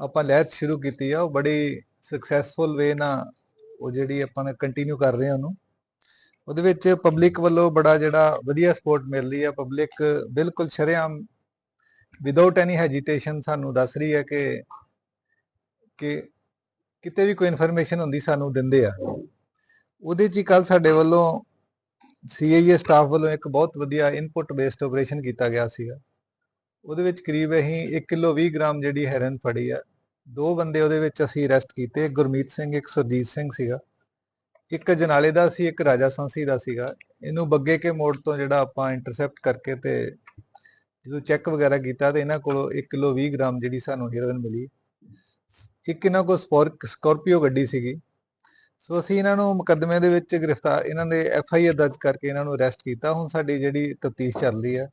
ਆਪਾਂ ਲਹਿਰ ਸ਼ੁਰੂ ਕੀਤੀ ਆ, ਉਹ ਬੜੀ ਸਕਸੈਸਫੁਲ ਵੇ ਨਾਲ ਉਹ ਜਿਹੜੀ ਆਪਾਂ ਨੇ ਕੰਟੀਨਿਊ ਕਰ ਰਹੇ ਹਾਂ ਉਹਨੂੰ। ਉਹਦੇ ਵਿੱਚ ਪਬਲਿਕ ਵੱਲੋਂ ਬੜਾ ਜਿਹੜਾ ਵਧੀਆ ਸਪੋਰਟ ਮਿਲ ਰਹੀ ਹੈ ਪਬਲਿਕ ਬਿਲਕੁਲ ਸ਼ਰੇਆਮ ਵਿਦਆਊਟ ਐਨੀ ਹੈਜੀਟੇਸ਼ਨ ਸਾਨੂੰ ਦੱਸ ਰਹੀ ਹੈ ਕਿ ਕਿ ਕਿਤੇ ਵੀ ਕੋਈ ਇਨਫੋਰਮੇਸ਼ਨ ਹੁੰਦੀ ਸਾਨੂੰ ਦਿੰਦੇ ਆ। ਉਹਦੇ 'ਚ ਹੀ ਕੱਲ ਸਾਡੇ ਵੱਲੋਂ ਸੀਆਈਏ ਸਟਾਫ ਵੱਲੋਂ ਇੱਕ ਬਹੁਤ ਵਧੀਆ ਇਨਪੁਟ ਬੇਸਡ ਆਪਰੇਸ਼ਨ ਕੀਤਾ ਗਿਆ ਸੀਗਾ। ਉਹਦੇ ਵਿੱਚ ਕਰੀਬ ਅਸੀਂ 1 ਕਿਲੋ 20 ਗ੍ਰਾਮ ਜਿਹੜੀ ਹੈਰਨ ਫੜੀ ਆ। ਦੋ ਬੰਦੇ ਉਹਦੇ ਵਿੱਚ ਅਸੀਂ ਅਰੈਸਟ ਕੀਤੇ। ਇੱਕ ਗੁਰਮੀਤ ਸਿੰਘ, ਇੱਕ ਸੁਰਜੀਤ ਸਿੰਘ ਸੀਗਾ। ਇੱਕ ਜਨਾਲੇ ਦਾ ਸੀ, ਇੱਕ ਰਾਜਾ ਸੰਸੀ ਦਾ ਸੀਗਾ। ਇਹਨੂੰ ਬੱਗੇ ਕੇ ਮੋੜ ਤੋਂ ਜਿਹੜਾ ਆਪਾਂ ਇੰਟਰਸੈਪਟ ਕਰਕੇ ਤੇ ਜਦੋਂ ਚੈੱਕ ਵਗੈਰਾ ਕੀਤਾ ਤੇ ਇਹਨਾਂ ਕੋਲੋਂ 1 ਕਿਲੋ 20 ਗ੍ਰਾਮ ਜਿਹੜੀ ਸਾਨੂੰ ਹੀਰੋਇਨ ਮਿਲੀ। ਇੱਕ ਇਹਨਾਂ ਕੋਲ ਸਪੋਰ- ਸਕਾਰਪੀਓ ਗੱਡੀ ਸੀਗੀ। ਸੋ ਅਸੀਂ ਇਹਨਾਂ ਨੂੰ ਮੁਕੱਦਮੇ ਦੇ ਵਿੱਚ ਗ੍ਰਿਫਤਾਰ, ਇਹਨਾਂ ਦੇ ਐਫ ਆਈ ਆਰ ਦਰਜ ਕਰਕੇ ਇਹਨਾਂ ਨੂੰ ਅਰੈਸਟ ਕੀਤਾ। ਹੁਣ ਸਾਡੀ ਜਿਹੜੀ ਤਫਤੀਸ਼ ਚੱਲ ਰਹੀ ਹੈ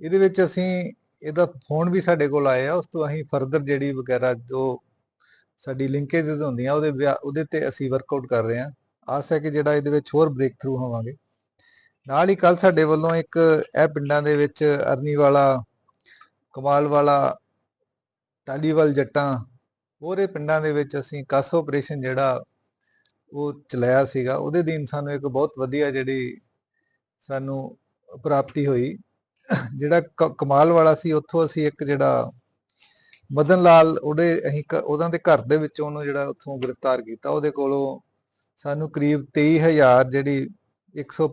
ਇਹਦੇ ਵਿੱਚ ਅਸੀਂ ਇਹਦਾ ਫੋਨ ਵੀ ਸਾਡੇ ਕੋਲ ਆਇਆ, ਉਸ ਤੋਂ ਅਸੀਂ ਫਰਦਰ ਜਿਹੜੀ ਵਗੈਰਾ ਜੋ ਸਾਡੀ ਲਿੰਕੇजेस ਹੁੰਦੀਆਂ, ਉਹਦੇ ਵਿਆ- ਉਹਦੇ ਤੇ ਅਸੀਂ ਵਰਕਆਊਟ ਕਰ ਰਹੇ ਹਾਂ। ਆਸ ਹੈ ਕਿ ਜਿਹੜਾ ਇਹਦੇ ਵਿੱਚ ਹੋਰ ਬ੍ਰੇਕ ਥਰੂ ਹੋਵਾਂਗੇ। ਨਾਲ ਹੀ ਕੱਲ ਸਾਡੇ ਵੱਲੋਂ ਇੱਕ ਇਹ ਪਿੰਡਾਂ ਦੇ ਵਿੱਚ ਅਰਨੀ ਵਾਲਾ ਕਮਾਲ ਵਾਲਾ ਟਾਲੀਵਾਲ ਜੱਟਾਂ, ਹੋਰੇ ਪਿੰਡਾਂ ਦੇ ਵਿੱਚ ਅਸੀਂ ਕਸ ਆਪਰੇਸ਼ਨ ਜਿਹੜਾ ਉਹ ਚਲਾਇਆ ਸੀਗਾ, ਉਹਦੇ ਦਿਨ ਸਾਨੂੰ ਇੱਕ ਬਹੁਤ ਵਧੀਆ ਜਿਹੜੀ ਸਾਨੂੰ ਪ੍ਰਾਪਤੀ ਹੋਈ। ਜਿਹੜਾ ਕ- ਕਮਾਲ ਵਾਲਾ ਸੀ, ਉੱਥੋਂ ਅਸੀਂ ਇੱਕ ਜਿਹੜਾ ਮਦਨ ਲਾਲ, ਉਹਦੇ ਅਸੀਂ ਕ- ਉਹਨਾਂ ਦੇ ਘਰ ਦੇ ਵਿੱਚ ਉਹਨੂੰ ਜਿਹੜਾ ਉੱਥੋਂ ਗ੍ਰਿਫਤਾਰ ਕੀਤਾ। ਉਹਦੇ ਕੋਲੋਂ ਸਾਨੂੰ ਕਰੀਬ 23000 ਜਿਹੜੀ 100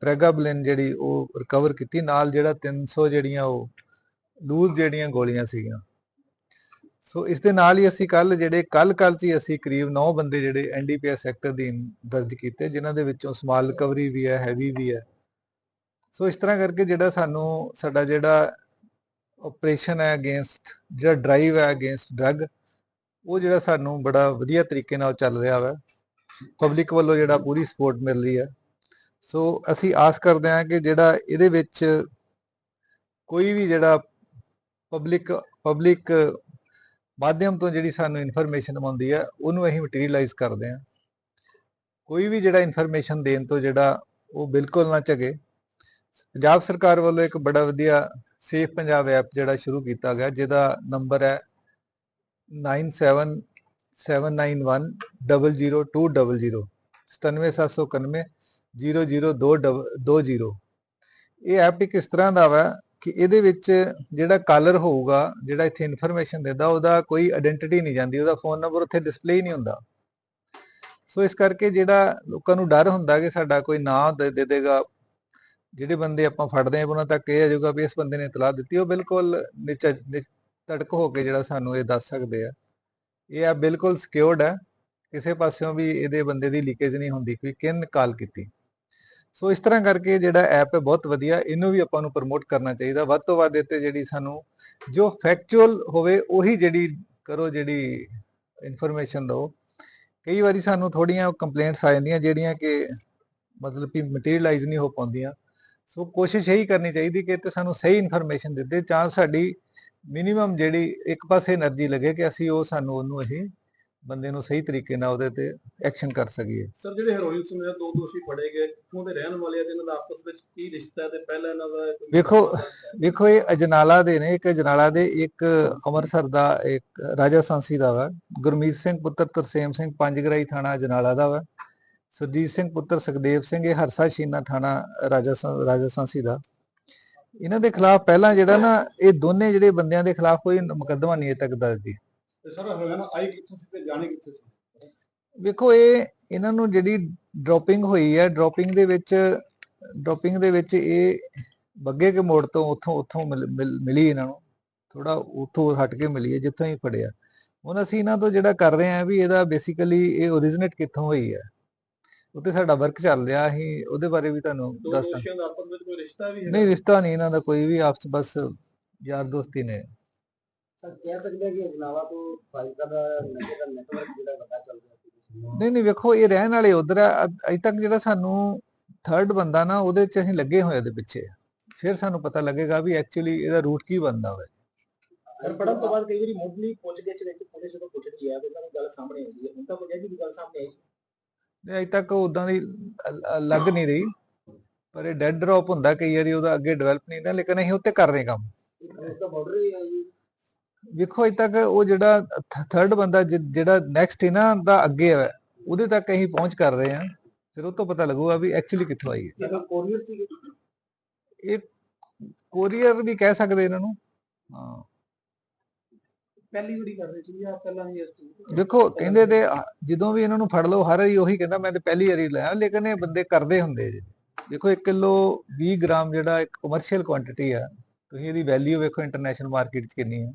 ਪ੍ਰੈਗਾਬਲਿਨ ਜਿਹੜੀ ਉਹ ਰਿਕਵਰ ਕੀਤੀ। ਨਾਲ ਜਿਹੜਾ 300 ਜਿਹੜੀਆਂ ਉਹ ਲੂਜ਼ ਜਿਹੜੀਆਂ ਗੋਲੀਆਂ ਸੀਗੀਆਂ। ਸੋ ਇਸ ਦੇ ਨਾਲ ਹੀ ਅਸੀਂ ਕੱਲ ਜਿਹੜੇ ਕੱਲ ਕੱਲ ਚ ਹੀ ਅਸੀਂ ਕਰੀਬ 9 ਬੰਦੇ ਜਿਹੜੇ ਐਨਡੀਪੀਐਸ ਐਕਟ ਅਧੀਨ ਦਰਜ ਕੀਤੇ, ਜਿਨ੍ਹਾਂ ਦੇ ਵਿੱਚੋਂ ਸਮਾਲ ਰਿਕਵਰੀ ਵੀ ਹੈ, ਹੈਵੀ ਵੀ ਹੈ। ਸੋ ਇਸ ਤਰ੍ਹਾਂ ਕਰਕੇ ਜਿਹੜਾ ਸਾਨੂੰ ਸਾਡਾ ਜਿਹੜਾ ਆਪਰੇਸ਼ਨ ਹੈ ਅਗੇਂਸਟ ਜਿਹੜਾ ਡਰਾਈਵ ਹੈ ਅਗੇਂਸਟ ਡਰੱਗ ਉਹ ਜਿਹੜਾ ਸਾਨੂੰ ਬੜਾ ਵਧੀਆ ਤਰੀਕੇ ਨਾਲ ਚੱਲ ਰਿਹਾ ਵਾ। ਪਬਲਿਕ ਵੱਲੋਂ ਜਿਹੜਾ ਪੂਰੀ ਸਪੋਰਟ ਮਿਲ ਰਹੀ ਹੈ। ਸੋ ਅਸੀਂ ਆਸ ਕਰਦੇ ਹਾਂ ਕਿ ਜਿਹੜਾ ਇਹਦੇ ਵਿੱਚ ਕੋਈ ਵੀ ਜਿਹੜਾ ਪਬਲਿਕ ਪਬਲਿਕ ਮਾਧਿਅਮ ਤੋਂ ਜਿਹੜੀ ਸਾਨੂੰ ਇਨਫੋਰਮੇਸ਼ਨ ਆਉਂਦੀ ਹੈ, ਉਹਨੂੰ ਅਸੀਂ ਮਟੀਰੀਅਲਾਈਜ਼ ਕਰਦੇ ਹਾਂ। ਕੋਈ ਵੀ ਜਿਹੜਾ ਇਨਫੋਰਮੇਸ਼ਨ ਦੇਣ ਤੋਂ ਜਿਹੜਾ ਉਹ ਬਿਲਕੁਲ ਨਾ ਝਗੇ ਪੰਜਾਬ ਸਰਕਾਰ ਵੱਲੋਂ ਇੱਕ ਬੜਾ ਵਧੀਆ ਸੇਫ ਪੰਜਾਬ ਐਪ ਜਿਹੜਾ ਸ਼ੁਰੂ ਕੀਤਾ ਗਿਆ, ਜਿਹਦਾ ਨੰਬਰ ਹੈ 9779100200 97791 00220 ਇਹ ਐਪ ਇੱਕ ਇਸ ਤਰ੍ਹਾਂ ਦਾ ਵਾ ਕਿ ਇਹਦੇ ਵਿੱਚ ਜਿਹੜਾ ਕਾਲਰ ਹੋਊਗਾ, ਜਿਹੜਾ ਇੱਥੇ ਇਨਫੋਰਮੇਸ਼ਨ ਦਿੰਦਾ, ਉਹਦਾ ਕੋਈ ਆਇਡੈਂਟੀਟੀ ਨਹੀਂ ਜਾਂਦੀ, ਉਹਦਾ ਫੋਨ ਨੰਬਰ ਉੱਥੇ ਡਿਸਪਲੇ ਹੀ ਨਹੀਂ ਹੁੰਦਾ। ਸੋ ਇਸ ਕਰਕੇ ਜਿਹੜਾ ਲੋਕਾਂ ਨੂੰ ਡਰ ਹੁੰਦਾ ਕਿ ਸਾਡਾ ਕੋਈ ਨਾਂ ਦੇ ਦੇ ਦੇਗਾ ਜਿਹੜੇ ਬੰਦੇ ਆਪਾਂ ਫੜਦੇ ਆ ਉਹਨਾਂ ਤੱਕ ਇਹ ਆ ਜਾਊਗਾ ਵੀ ਇਸ ਬੰਦੇ ਨੇ ਇਤਲਾਹ ਦਿੱਤੀ, ਉਹ ਬਿਲਕੁਲ ਨਿਚ ਨਿਚ- ਤੜਕ ਹੋ ਕੇ ਜਿਹੜਾ ਸਾਨੂੰ ਇਹ ਦੱਸ ਸਕਦੇ ਆ। ਇਹ ਆ ਬਿਲਕੁਲ ਸਿਕਿਉਰਡ ਹੈ ਕਿਸੇ ਪਾਸਿਓਂ ਵੀ ਇਹਦੇ ਬੰਦੇ ਦੀ ਲੀਕੇਜ ਨਹੀਂ ਹੁੰਦੀ, ਕੋਈ ਕਿਨ ਕਾਲ ਕੀਤੀ। ਸੋ ਇਸ ਤਰ੍ਹਾਂ ਕਰਕੇ ਜਿਹੜਾ ਐਪ ਹੈ, ਬਹੁਤ ਵਧੀਆ, ਇਹਨੂੰ ਵੀ ਆਪਾਂ ਨੂੰ ਪ੍ਰਮੋਟ ਕਰਨਾ ਚਾਹੀਦਾ। ਵੱਧ ਤੋਂ ਵੱਧ ਇੱਥੇ ਜਿਹੜੀ ਸਾਨੂੰ ਜੋ ਫੈਕਚੁਅਲ ਹੋਵੇ, ਉਹੀ ਜਿਹੜੀ ਕਰੋ ਜਿਹੜੀ ਇਨਫੋਰਮੇਸ਼ਨ ਦਿਓ। ਕਈ ਵਾਰੀ ਸਾਨੂੰ ਥੋੜੀਆਂ ਕੰਪਲੇਂਟਸ ਆ ਜਾਂਦੀਆਂ, ਜਿਹੜੀਆਂ ਕਿ ਮਤਲਬ ਕਿ ਮਟੀਰੀਅਲਾਈਜ਼ ਨਹੀਂ ਹੋ ਪਾਉਂਦੀਆਂ। ਸੋ ਕੋਸ਼ਿਸ਼ ਇਹੀ ਕਰਨੀ ਚਾਹੀਦੀ ਕਿ ਤੇ ਸਾਨੂੰ ਸਹੀ ਇਨਫੋਰਮੇਸ਼ਨ ਦਿੱਤੇ ਜਾਂ ਸਾਡੀ ਮਿਨੀਮਮ ਜਿਹੜੀ ਇੱਕ ਪਾਸੇ એનર્ਜੀ ਲੱਗੇ ਕਿ ਅਸੀਂ ਉਹ ਸਾਨੂੰ ਉਹਨੂੰ ਅਸੀਂ ਬੰਦੇ ਨੂੰ ਸਹੀ ਤਰੀਕੇ ਨਾਲ ਉਹਦੇ ਤੇ ਐਕਸ਼ਨ ਕਰ ਸਕੀਏ। ਸਰ ਜਿਹੜੇ ਹੈਰੋਇਨ ਸਮੇਤ ਦੋ ਦੋਸ਼ੀ ਫੜੇ ਗਏ। ਕਿਉਂ ਦੇ ਰਹਿਣ ਵਾਲੇ ਇਹਨਾਂ ਦਾ ਆਪਸ ਵਿੱਚ ਕੀ ਰਿਸ਼ਤਾ ਤੇ ਪਹਿਲਾਂ ਇਹਨਾਂ ਦਾ ਵੇਖੋ ਵੇਖੋ ਇਹ ਅਜਨਾਲਾ ਦੇ ਨੇ। ਇੱਕ ਅਜਨਾਲਾ ਦੇ ਇੱਕ ਅੰਮ੍ਰਿਤਸਰ ਦਾ ਇੱਕ ਰਾਜਾ ਸੰਸੀ ਦਾ ਵਾ। ਗੁਰਮੀਤ ਸਿੰਘ ਪੁੱਤਰ ਤਰਸੇਮ ਸਿੰਘ ਪੰਜਗਰਾਈ ਥਾਣਾ ਅਜਨਾਲਾ ਦਾ ਵਾ। ਸੁਰਜੀਤ ਸਿੰਘ ਪੁੱਤਰ ਸੁਖਦੇਵ ਸਿੰਘ ਇਹ ਹਰਸਾ ਸ਼ੀਨਾ ਥਾਣਾ ਰਾਜਾ ਸਾਂ- ਰਾਜਾ ਸਾਂਸੀ ਦਾ। ਇਹਨਾਂ ਦੇ ਖਿਲਾਫ ਪਹਿਲਾਂ ਜਿਹੜਾ ਨਾ ਇਹ ਦੋਨੇ ਜਿਹੜੇ ਬੰਦਿਆਂ ਦੇ ਖਿਲਾਫ ਕੋਈ ਮੁਕੱਦਮਾ ਨਹੀਂ ਅਜੇ ਤੱਕ ਦਰਜ ਸੀ ਤੇ ਸਰ ਹੈਰੋਇਨ ਆਈ ਕਿੱਥੋਂ ਸੀ ਤੇ ਜਾਣੀ ਕਿੱਥੇ ਸੀ? ਵੇਖੋ ਇਹ ਇਹਨਾਂ ਨੂੰ ਜਿਹੜੀ ਡ੍ਰੌਪਿੰਗ ਹੋਈ ਹੈ ਡ੍ਰੌਪਿੰਗ ਦੇ ਵਿੱਚ ਡ੍ਰੌਪਿੰਗ ਦੇ ਵਿੱਚ ਇਹ ਬੱਗੇ ਕੇ ਮੋੜ ਤੋਂ ਉੱਥੋਂ ਉੱਥੋਂ ਮਿਲ- ਇਹਨਾਂ ਨੂੰ। ਥੋੜਾ ਉੱਥੋਂ ਹਟ ਕੇ ਮਿਲੀ ਹੈ ਜਿੱਥੋਂ ਹੀ ਫੜਿਆ। ਹੁਣ ਅਸੀਂ ਇਹਨਾਂ ਤੋਂ ਜਿਹੜਾ ਕਰ ਰਹੇ ਹਾਂ ਵੀ ਇਹਦਾ ਬੇਸਿਕਲੀ ਇਹ ਓਰੀਜਿਨੇਟ ਕਿੱਥੋਂ ਹੋਈ ਹੈ। ਉੱਤੇ ਸਾਡਾ ਵਰਕ ਚੱਲ ਰਿਹਾ ਅਸੀਂ ਉਹਦੇ ਬਾਰੇ ਵੀ ਤੁਹਾਨੂੰ ਦੋ ਦੱਸਦਾ ਦੋਸ਼ੀਆਂ ਦਾ ਆਪਸ ਵਿੱਚ ਕੋਈ ਰਿਸ਼ਤਾ ਵੀ ਹੈ ਨਹੀਂ ਰਿਸ਼ਤਾ ਨਹੀਂ ਇਹਨਾਂ ਦਾ ਕੋਈ ਵੀ ਆਪਸ ਬਸ ਯਾਰ ਦੋਸਤੀ ਨੇ। ਸਰ ਕਹਿ ਸਕਦੇ ਆ ਕਿ ਅਜਨਾਵਾ ਤੋਂ ਫਾਜ਼ਿਲਕਾ ਦਾ ਨਸ਼ੇ ਦਾ ਨੈਟਵਰਕ ਜਿਹੜਾ ਵੱਡਾ ਚੱਲ ਰਿਹਾ ਸੀ। ਨਹੀਂ ਨਹੀਂ ਵੇਖੋ ਇਹ ਰਹਿਣ ਵਾਲੇ ਉਧਰ ਅਜੇ ਤੱਕ ਜਿਹੜਾ ਸਾਨੂੰ ਥਰਡ ਬੰਦਾ ਨਾ ਉਹਦੇ ਚ ਅਸੀਂ ਲੱਗੇ ਹੋਏ ਦੇ ਪਿੱਛੇ। ਫਿਰ ਸਾਨੂੰ ਪਤਾ ਲੱਗੇਗਾ ਵੀ ਐਕਚੁਅਲੀ ਇਹਦਾ ਰੂਟ ਕੀ ਬੰਦਾ ਹੋਵੇ ਸਰ ਪੜਨ ਤੋਂ ਬਾਅਦ ਕਈ ਵਾਰੀ ਮੁੱਢਲੀ ਪੁੱਛ ਗਿੱਛ ਵਿੱਚ ਪੁਲਿਸ ਜਦੋਂ ਪੁੱਛਦੀ ਹੈ ਉਹਨਾਂ ਨੂੰ ਗੱਲ ਸਾਹਮਣੇ ਆਉਂਦੀ ਹੈ ਹੁਣ ਤਾਂ ਕੋਈ ਵੀ ਗੱਲ ਸਾਹਮਣੇ ਆਈ। ਅਜੇ ਤੱਕ ਉਦਾਂ ਦੀ ਲੱਗ ਨਹੀਂ ਰਹੀ। ਪਰ ਇਹ ਡੈਡ ਡ੍ਰੌਪ ਹੁੰਦਾ ਕਈ ਵਾਰੀ ਉਹਦਾ ਅੱਗੇ ਡਿਵੈਲਪ ਨਹੀਂ ਹੁੰਦਾ ਲੇਕਿਨ ਅਸੀਂ ਉੱਤੇ ਕਰ ਰਹੇ ਕੰਮ ਬਾਰਡਰ ਹੀ ਜੀ ਵੇਖੋ ਅਜੇ ਤੱਕ ਉਹ ਜਿਹੜਾ ਥਰਡ ਬੰਦਾ ਜਿਹੜਾ ਨੈਕਸਟ ਇਹਨਾਂ ਦਾ ਅੱਗੇ ਹੈ ਉਹਦੇ ਤੱਕ ਅਸੀਂ ਪਹੁੰਚ ਕਰ ਰਹੇ ਹਾਂ। ਫਿਰ ਉਹ ਤੋਂ ਪਤਾ ਲੱਗੂਗਾ ਵੀ ਐਕਚੁਅਲੀ ਕਿੱਥੋਂ ਆਈ ਹੈ। ਕੋਰੀਅਰ ਸੀ ਇਹ ਕੋਰੀਅਰ ਵੀ ਕਹਿ ਸਕਦੇ ਇਹਨਾਂ ਨੂੰ। ਹਾਂ। ਪਹਿਲੀ ਵਾਰੀ ਕਰ ਰਹੇ ਸੀ ਜਾਂ ਪਹਿਲਾਂ ਵੀ ਇਸ ਦੇਖੋ ਕਹਿੰਦੇ ਤੇ ਆ- ਜਦੋਂ ਵੀ ਇਹਨਾਂ ਨੂੰ ਫੜ ਲਓ ਹਰ ਵਾਰੀ ਉਹੀ ਕਹਿੰਦਾ ਮੈਂ ਤੇ ਪਹਿਲੀ ਵਾਰੀ ਲਿਆ ਲੇਕਿਨ ਇਹ ਬੰਦੇ ਕਰਦੇ ਹੁੰਦੇ ਜੀ। ਦੇਖੋ 1 ਕਿਲੋ 20 ਗ੍ਰਾਮ ਜਿਹੜਾ ਇੱਕ ਕਮਰਸ਼ੀਅਲ ਕੁਆਂਟੀਟੀ ਆ ਤੁਸੀਂ ਇਹਦੀ ਵੈਲਿਊ ਵੇਖੋ ਇੰਟਰਨੈਸ਼ਨਲ ਮਾਰਕੀਟ 'ਚ ਕਿੰਨੀ ਹੈ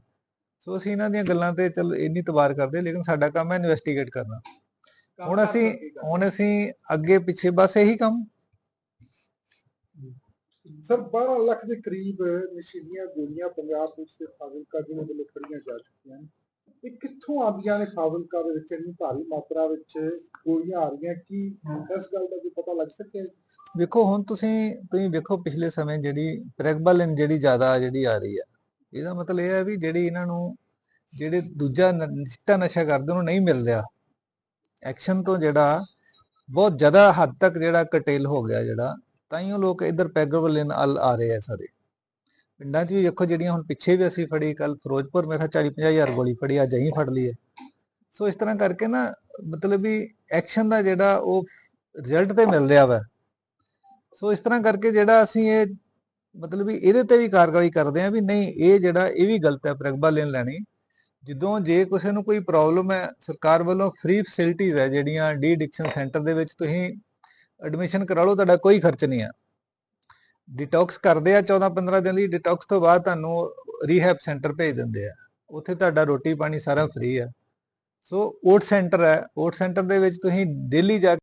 ਸੋ ਅਸੀਂ ਇਹਨਾਂ ਦੀਆਂ ਗੱਲਾਂ ਤੇ ਚਲ ਇੰਨੀ ਤਬਾਰ ਕਰਦੇ ਲੇਕਿਨ ਸਾਡਾ ਕੰਮ ਹੈ ਇਨਵੈਸਟੀਗੇਟ ਕਰਨਾ। ਹੁਣ ਅਸੀਂ ਹੁਣ ਅਸੀਂ ਅੱਗੇ ਪਿੱਛੇ ਬਸ ਇਹੀ ਕੰਮ। ਸਰ 12 ਲੱਖ ਦੇ ਕਰੀਬ ਨਸ਼ੀਲੀਆਂ ਗੋਲੀਆਂ ਪੰਜਾਬ ਪੁਲਿਸ ਦੇ ਫਾਜ਼ਿਲਕਾ ਜ਼ਿਲ੍ਹੇ ਵੱਲੋਂ ਫੜੀਆਂ ਜਾ ਚੁੱਕੀਆਂ ਨੇ। ਇਹ ਕਿੱਥੋਂ ਆਉਂਦੀਆਂ ਨੇ ਫਾਜ਼ਿਲਕਾ ਦੇ ਵਿੱਚ? ਇੰਨੀ ਭਾਰੀ ਮਾਤਰਾ ਵਿੱਚ ਗੋਲੀਆਂ ਆ ਰਹੀਆਂ। ਕੀ ਇਸ ਗੱਲ ਦਾ ਕੋਈ ਪਤਾ ਲੱਗ ਸਕਿਆ ਵੇਖੋ, ਹੁਣ ਤੁਸੀਂ ਤੁਸੀਂ ਵੇਖੋ ਪਿਛਲੇ ਸਮੇਂ ਜਿਹੜੀ ਪ੍ਰੈਗਬਲਿਨ ਜਿਹੜੀ ਜ਼ਿਆਦਾ ਜਿਹੜੀ ਆ ਰਹੀ ਆ। ਇਹਦਾ ਮਤਲਬ ਇਹ ਹੈ ਵੀ ਜਿਹੜੀ ਇਹਨਾਂ ਨੂੰ, ਜਿਹੜੇ ਦੂਜਾ ਨਿਸ਼ਟਾ ਨਸ਼ਾ ਕਰਦੇ ਉਹਨੂੰ ਨਹੀਂ ਮਿਲ ਰਿਹਾ। ਐਕਸ਼ਨ ਤੋਂ ਜਿਹੜਾ ਬਹੁਤ ਜ਼ਿਆਦਾ ਹੱਦ ਤੱਕ ਜਿਹੜਾ ਕਟੇਲ ਹੋ ਗਿਆ ਜਿਹੜਾ। ਤਾਂ ਹੀ ਉਹ ਲੋਕ ਇੱਧਰ ਪੈਗਬਲਿਨ ਅਲ ਆ ਰਹੇ ਆ ਸਾਰੇ। ਪਿੰਡਾਂ 'ਚ ਵੀ ਦੇਖੋ ਜਿਹੜੀਆਂ ਹੁਣ ਪਿੱਛੇ ਵੀ ਅਸੀਂ ਫੜੀ ਕੱਲ ਫਿਰੋਜ਼ਪੁਰ ਮੇਰੇ ਖਿਆਲ 40 50 ਹਜ਼ਾਰ ਗੋਲੀ ਫੜੀ, ਅੱਜ ਅਸੀਂ ਫੜ ਲਈ ਹੈ। ਸੋ ਇਸ ਤਰ੍ਹਾਂ ਕਰਕੇ ਨਾ ਮਤਲਬ ਵੀ ਐਕਸ਼ਨ ਦਾ ਜਿਹੜਾ ਉਹ ਰਿਜ਼ਲਟ ਤੇ ਮਿਲ ਰਿਹਾ ਵਾ। ਸੋ ਇਸ ਤਰ੍ਹਾਂ ਕਰਕੇ ਜਿਹੜਾ ਅਸੀਂ ਇਹ ਮਤਲਬ ਵੀ ਇਹਦੇ ਤੇ ਵੀ ਕਾਰਵਾਈ ਕਰਦੇ ਆ ਵੀ ਨਹੀਂ, ਇਹ ਜਿਹੜਾ ਇਹ ਵੀ ਗਲਤ ਹੈ ਪ੍ਰਗਬਾ ਲੈਣ ਲੈਣੀ। ਜਦੋਂ ਜੇ ਕਿਸੇ ਨੂੰ ਕੋਈ ਪ੍ਰੋਬਲਮ ਹੈ, ਸਰਕਾਰ ਵੱਲੋਂ ਫ੍ਰੀ ਫੈਸਿਲਿਟੀਜ਼ ਹੈ ਜਿਹੜੀਆਂ ਡੀ ਐਡਿਕਸ਼ਨ ਸੈਂਟਰ ਦੇ ਵਿੱਚ ਤੁਸੀਂ ਐਡਮਿਸ਼ਨ ਕਰਾ ਲਓ, ਤੁਹਾਡਾ ਕੋਈ ਖਰਚ ਨਹੀਂ ਆ ਡਿਟੌਕਸ ਕਰਦੇ ਆ 14 15 ਦਿਨ ਲਈ ਡਿਟੌਕਸ ਤੋਂ ਬਾਅਦ ਤੁਹਾਨੂੰ ਰੀਹੈਬ ਸੈਂਟਰ ਭੇਜ ਦਿੰਦੇ ਆ। ਉੱਥੇ ਤੁਹਾਡਾ ਰੋਟੀ ਪਾਣੀ ਸਾਰਾ ਫ੍ਰੀ ਆ। ਸੋ ਓਟ ਸੈਂਟਰ ਹੈ। ਓਟ ਸੈਂਟਰ ਦੇ ਵਿੱਚ ਤੁਸੀਂ ਡੇਲੀ ਜਾ